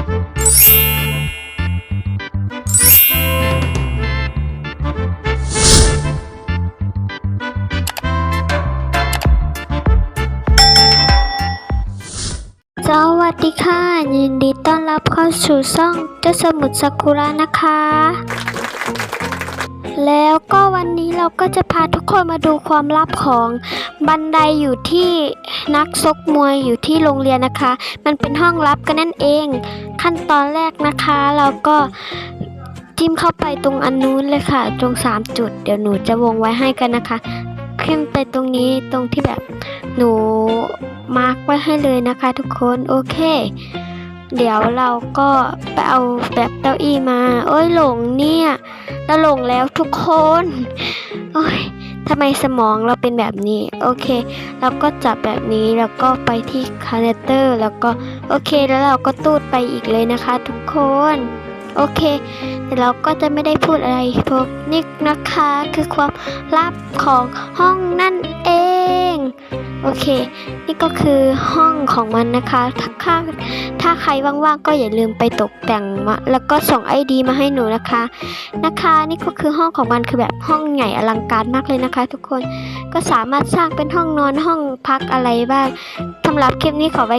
สวัสดีค่ะ ยินดีต้อนรับเข้าสู่ช่องเจ้าสมุทรซากุระนะคะ แล้วก็ วันนี้เราก็จะพาทุกคนมาดูความลับของบันไดอยู่ที่นักซกมวยอยู่ที่โรงเรียนนะคะ มันเป็นห้องลับกันนั่นเอง ขั้นตอนแรกนะคะ เราก็จิ้มเข้าไปตรงอันนู้นเลยค่ะ ตรงสามจุด เดี๋ยวหนูจะวงไว้ให้กันนะคะ ขึ้นไปตรงนี้ตรงที่แบบหนูมาร์กไว้ให้เลยนะคะ ทุกคนโอเค เดี๋ยวเราก็ไปเอาแบบเก้าอี้มา โอ้ยหลงเนี่ยเราหลงแล้วทุกคนโอ้ยทำไมสมองเราเป็นแบบนี้ โอเค เราก็จับแบบนี้แล้วก็ไปที่คาแรคเตอร์แล้วก็โอเคแล้วเราก็ตูดไปอีกเลยนะคะทุกคน โอเค แต่เราก็จะไม่ได้พูดอะไรพวกนี้นะคะ คือความลับของห้องนั่น อเค นี่ก็คือห้องของมันนะคะ ถ้าถ้าถ้าใครว่างๆก็อย่าลืมไปตกแต่งมาแล้วก็ส่งไอดีมาให้หนูนะคะ นะคะ นี่ก็คือห้องของมันคือแบบห้องใหญ่อลังการมากเลยนะคะ ทุกคนก็สามารถสร้างเป็นห้องนอนห้องพักอะไรบ้างสำหรับคลิปนี้ขอไว้